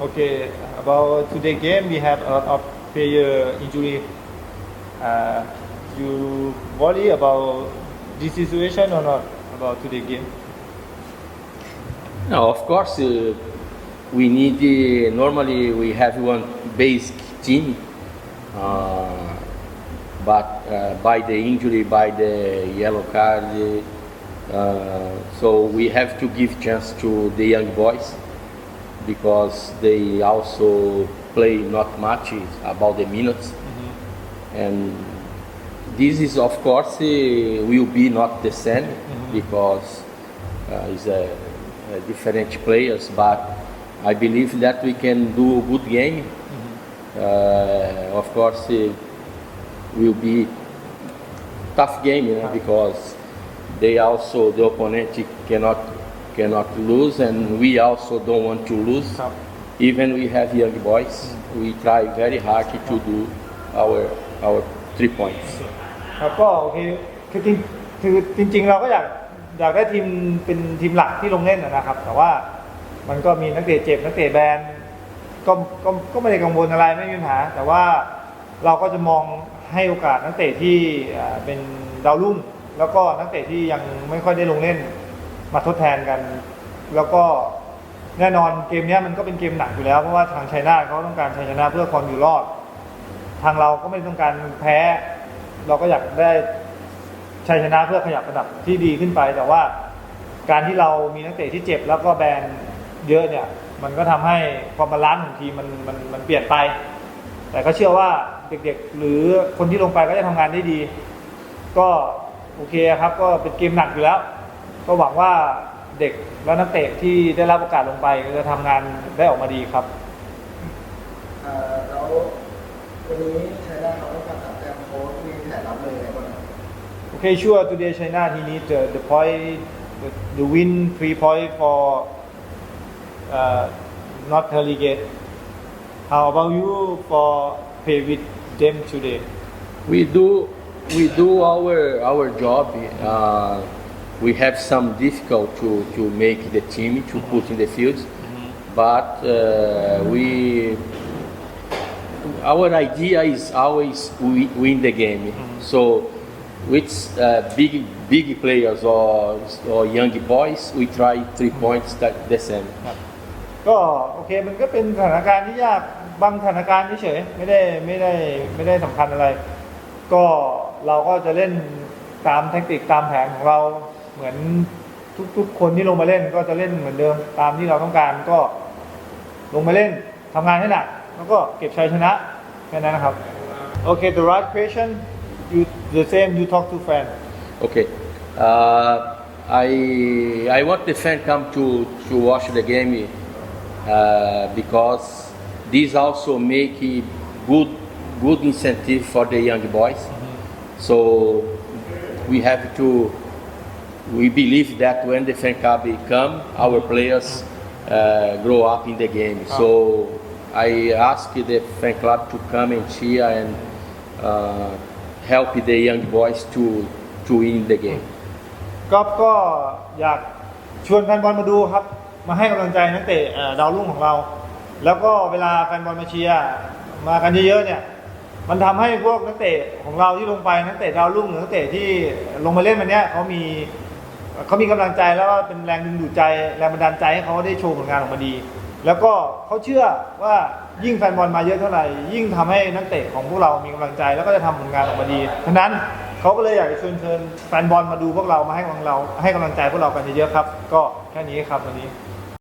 Okay, about today game, we have a lot of player injury. Uh, you worry about this situation or not about today game? No, of course, uh, we need, uh, normally we have one basic team, uh, but uh, by the injury, by the yellow card, uh, so we have to give chance to the young boys because they also play not much about the minutes. And this is, of course, uh, will be not the same because uh, it's a, a different players, but I believe that we can do a good game. Uh, of course, it will be tough game, you know, because they also the opponent cannot cannot lose, and we also don't want to lose. ครับ Even we have young boys, we try very hard to do our our three points. ครับก็โอเคคือจริงคือจริง ๆ เราก็อยากอยากได้ทีมเป็นทีมหลักที่ลงเล่นนะนะครับ แต่ว่ามันก็มีนักเตะเจ็บนักเตะแบนก็ก็ก็ไม่ได้กังวลอะไรไม่มีปัญหา แต่ว่าเราก็จะมองให้โอกาสนักเตะที่อ่าเป็นดาวรุ่งแล้วก็นักเตะที่ยังไม่ค่อยได้ลงเล่น มาทดแทนกัน แล้วก็แน่นอนเกมนี้มันก็เป็นเกมหนักอยู่แล้ว เพราะว่าทางไชน่าเขาต้องการชัยชนะเพื่อความอยู่รอด ทางเราก็ไม่ต้องการแพ้ เราก็อยากได้ชัยชนะเพื่อขยับระดับที่ดีขึ้นไป แต่ว่าการที่เรามีนักเตะที่เจ็บ แล้วก็แบนเยอะเนี่ย มันก็ทำให้ความบาลานซ์ของทีมมันมันมันเปลี่ยนไป แต่ก็เชื่อว่าเด็กๆ หรือคนที่ลงไปก็จะทำงานได้ดี ก็โอเคครับ ก็เป็นเกมหนักอยู่แล้ว ก็หวังว่าเด็กและนักเตะที่ได้รับโอกาสลงไปก็จะทำงานได้ออกมาดีครับ เอ่อแล้ววันนี้ใช้ได้เขาต้องการตัดแต้มโค้ชมีแผนรับเลยไงบ้างครับ Okay, sure. Today China he need the, the point, the, the win three point for uh, not relegate. How about you for play with them today? We do we do our our job. Uh, we have some difficult to, to make the team to put in the field, but uh, we our idea is always we win the game. So with uh, big big players or or young boys, we try three points that the same. ก็โอเคมันก็เป็นสถานการณ์ที่ยากบางสถานการณ์เฉยๆไม่ได้ไม่ได้ไม่ได้สำคัญอะไร ก็เราก็จะเล่นตามแทคติกตามแผนของเรา เหมือนทุกๆ คนที่ลงมาเล่นก็จะเล่นเหมือนเดิมตามที่เราต้องการก็ลงมาเล่นทำงานให้หนักแล้วก็เก็บชัยชนะแค่นั้นนะครับโอเค the right question you the same you talk to fan Okay. Uh, I I want the fan come to to watch the game uh, because this also make a good good incentive for the young boys. So we have to we believe that when the fan club come, our players uh, grow up in the game. So I ask the fan club to come and cheer and uh, help the young boys to to win the game. ก็ก็อยากชวนแฟนบอลมาดูครับ มาให้กำลังใจนักเตะเอ่อดาวรุ่งของเรา แล้วก็เวลาแฟนบอลมาเชียร์มากันเยอะๆเนี่ย มันทำให้พวกนักเตะของเราที่ลงไปนักเตะดาวรุ่งหรือนักเตะที่ลงมาเล่นวันเนี้ยเขามี เขามีกำลังใจแล้วก็เป็นแรงดึงดูดใจแรงบันดาลใจให้เขาได้โชว์ผลงานออกมาดี แล้วก็เขาเชื่อว่ายิ่งแฟนบอลมาเยอะเท่าไหร่ ยิ่งทำให้นักเตะของพวกเรามีกำลังใจแล้วก็จะทำผลงานออกมาดีฉะนั้นเขาก็เลยอยากจะเชิญเชิญแฟนบอลมาดูพวกเรามาให้กำลังเราให้กำลังใจพวกเรากันเยอะๆครับ ก็แค่นี้ครับวันนี้